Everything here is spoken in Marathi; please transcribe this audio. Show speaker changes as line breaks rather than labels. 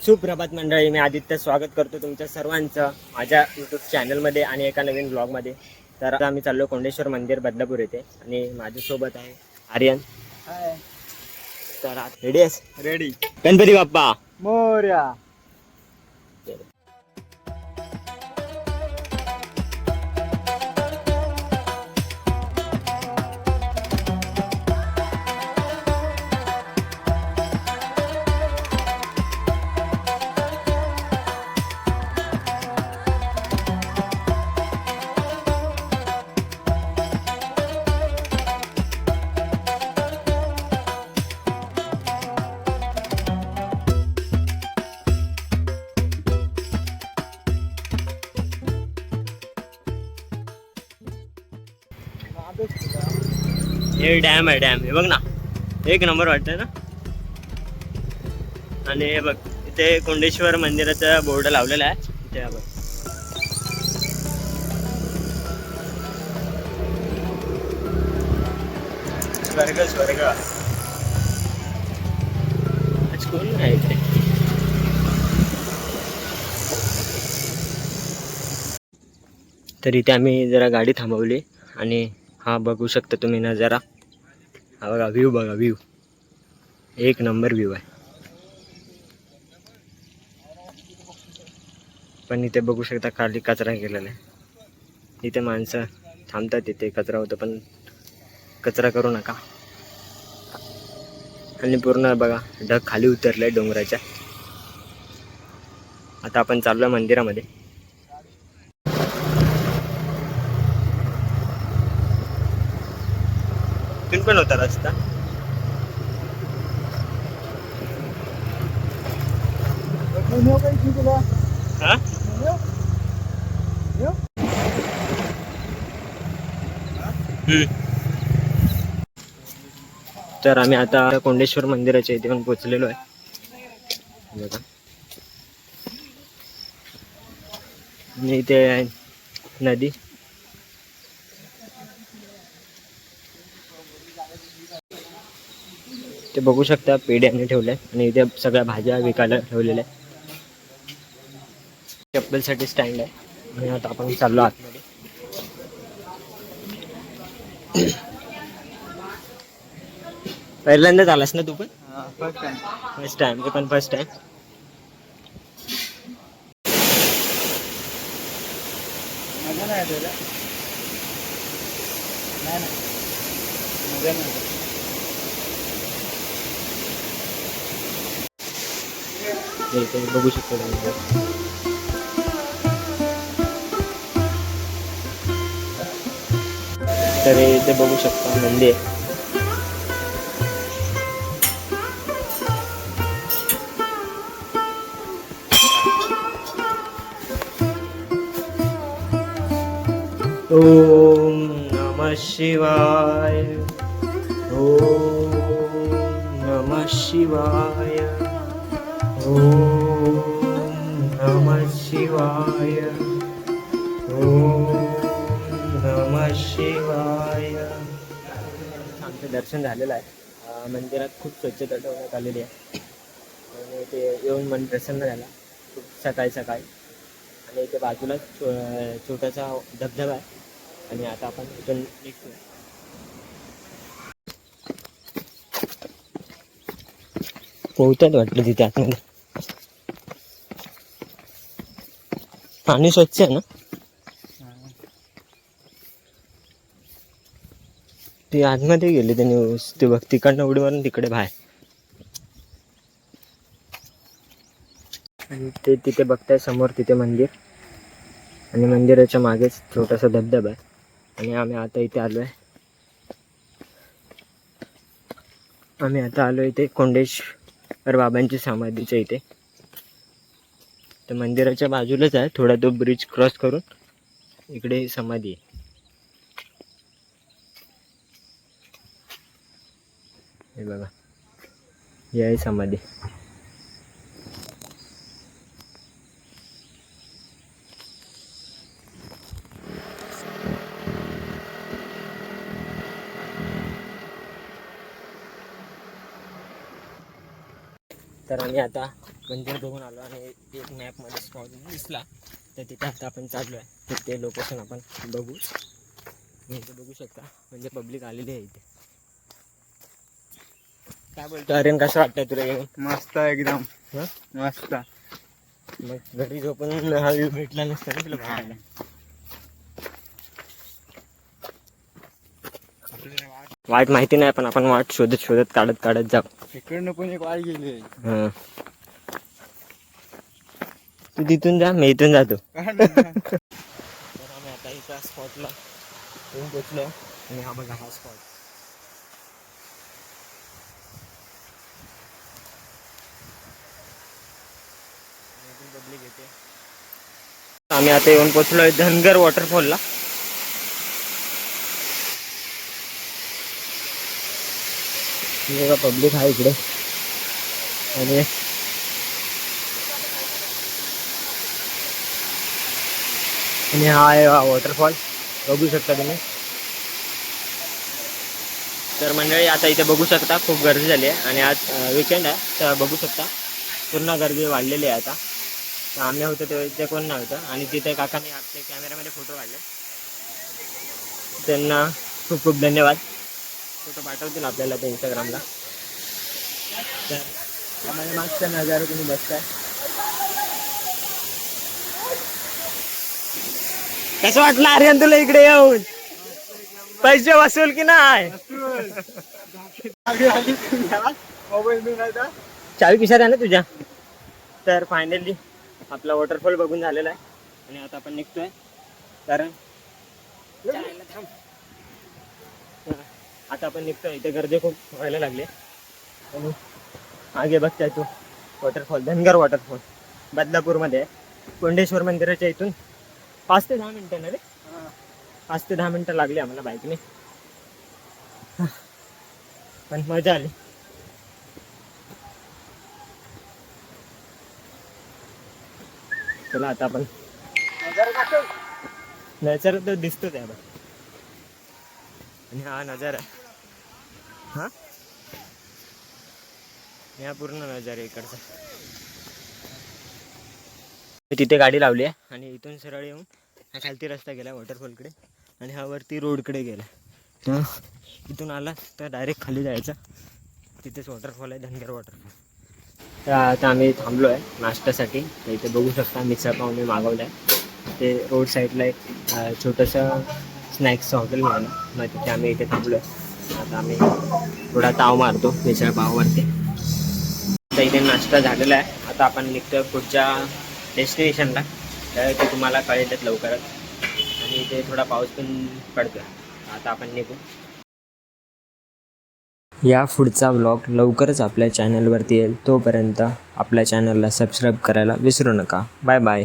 सुप्रभात मंडळी मी आदित्य स्वागत करतो तुमच्या सर्वांचं माझ्या यूट्यूब चॅनलमध्ये आणि एका नवीन ब्लॉगमध्ये तर आता आम्ही चाललो कोंडेश्वर मंदिर बदलापूर येथे. आणि माझ्यासोबत आहे आर्यन. तर रेडी आहेस?
रेडी
गणपती बाप्पा!
मोर्या!
हे डॅम आहे डॅम. हे बघ ना. एक नंबर वाटतंय ना? आणि हे बघ इथे कोंडेश्वर मंदिराचा बोर्ड लावलेला आहे. इथे बघ. स्वर्ग स्वर्ग आज कोण नाही इथे? तर इथे आम्ही जरा गाडी थांबवली आणि हा बघू शकता तुम्ही नजारा. हा बघा व्ह्यू बघा व्ह्यू एक नंबर व्ह्यू आहे. पण इथे बघू शकता खाली कचरा केलेला आहे. इथे माणसं थांबतात इथे कचरा होतं पण कचरा करू नका. आणि पूर्ण बघा ढग खाली उतरलं आहे डोंगराच्या. आता आपण चाललो मंदिरामध्ये. कुठून पण होता रस्ता. हा? तर आम्ही आता कोंडेश्वर मंदिराच्या इथे पण पोचलेलो आहे. बघा. आणि इथे आहे नदी. ते बघू शकता पेढ्याने ठेवल्या आणि इथे सगळ्या भाज्या विकायला ठेवलेल्या आहे. चप्पलसाठी स्टँड आहे. आणि आता आपण चाललो आतमध्ये. पहिल्यांदाच आलास ना तू पण?
फर्स्ट टाइम
फर्स्ट टाइम मी पण फर्स्ट टाइम
मजा नाही तुला नाही नाही मजा नाही
इथे बघू शकतो तुम्ही तर इथे बघू शकता नंदी आहे ओम नमः शिवाय ओम नमः शिवाय. ओम नमः शिवाय नमः शिवाय आमचं दर्शन झालेलं आहे. मंदिरात खूप स्वच्छता ठेवण्यात आलेली आहे. आणि ते येऊन मन प्रसन्न झाला. खूप सकाळी सकाळी. आणि इथे बाजूला छो छोटासा धबधबा आहे. आणि आता आपण इथून निघतो पोहतात वाटलं तिथे आतमध्ये. पाणी स्वच्छ आहे ना? ती आतमध्ये गेली त्यांनी ते बघ तिकडनं उडी मारून तिकडे बाहेर. आणि ते तिथे बघताय समोर तिथे मंदिर. आणि मंदिराच्या मागेच छोटासा धबधबा आहे. आणि आम्ही आता इथे आलो आहे आम्ही आता आलो इथे कोंडेश्वर बाबांची समाधीच्या इथे. तर मंदिराच्या बाजूलाच आहे. थोडा तो ब्रिज क्रॉस करून इकडे समाधी आहे. हे बघा. ही आहे समाधी. तर आम्ही आता मंदिर बघून आलो आणि एक मॅपमध्ये स्पॉट दिसला. तर तिथे आता आपण चाललो आहे तर ते लोकेशन आपण बघू. इथे बघू शकता. म्हणजे पब्लिक आलेली आहे इथे. काय बोलतो अरे कसं वाटतंय तुला येऊन?
मस्त एकदम.
हं?
मस्त.
मग घरी झोपून हा व्ह्यू भेटला नसता ना तुला बघायला? वाट माहिती नाही पण आपण वाट शोधत शोधत काढत काढत जाऊ.
इकडनं पण एक वाट गेली
हं. तू तिथून जा मी इथून जातो. आम्ही आता इथं स्पॉटला येऊन पोचलो आणि हा बघा हा स्पॉट पब्लिक येते आम्ही आता येऊन पोचलोय धनगर वॉटरफॉलला बघा पब्लिक आहे इकडे. आणि आणि हा आहे वॉटरफॉल बघू शकता तुम्ही. तर मंडळी आता इथे बघू शकता खूप गर्दी झाली आहे. आणि आज विकेंड आहे तर बघू शकता पूर्ण गर्दी वाढलेली आहे आता. तर आम्ही होतो तेव्हा इथे कोण नव्हतं. आणि तिथे काकांनी आपले कॅमेऱ्यामध्ये फोटो काढले. त्यांना खूप खूप धन्यवाद. फोटो पाठवतील आपल्याला ते इंस्टाग्रामला तर आम्हाला मागचा नजारा तुम्ही बघताय. कसं वाटलं आर्यन तुला इकडे येऊन. पैसे वसूल की नाही?
मोबाईल
चावी आहे ना तुझ्या? तर फायनली आपला वॉटरफॉल बघून झालेला आहे. आणि आता आपण निघतोय. कारण आता आपण निघतोय. इथे गर्दी खूप व्हायला लागली आणि मागे बघताय तू वॉटरफॉल धनगर वॉटरफॉल बदलापूरमध्ये. कोंडेश्वर मंदिराच्या इथून पाच ते दहा मिनिटं ना रे? पाच ते दहा मिनिटं लागली आम्हाला बाईकने. पण मजा आली. चला आता आपण. नजर तर दिसतो त्या आणि हा नजारा. हा? हा पूर्ण नजारा आहे इकडचा. मी तिथे गाडी लावली आहे आणि इथून सरळ येऊन हा खालती रस्ता गेला वॉटरफॉलकडे आणि हा वरती रोडकडे गेला. तर इथून आला तर डायरेक्ट खाली जायचं. तिथेच वॉटरफॉल आहे धनगर वॉटरफॉल तर आता आम्ही थांबलो आहे नाश्त्यासाठी. तर इथे बघू शकता मिसळ पाव मी मागवलं आहे ते रोड साईडला एक छोटंसं स्नॅक्सचं हॉटेल मिळालं मग तिथे आम्ही इथे थांबलो आहे आता आम्ही थोडा ताव मारतो मिसळ पाववरती. आता इथे नाश्ता झालेला आहे. आता आपण निघतो पुढच्या डेस्टिनेशनला. तर ते तुम्हाला कळेलच लवकरच. आणि इथे थोडा पाऊस पण पडतो आता आपण निघू. या पुढचा व्लॉग लवकरच आपल्या चॅनलवरती येईल. तोपर्यंत आपल्या चॅनलला सबस्क्राईब करायला विसरू नका. Bye bye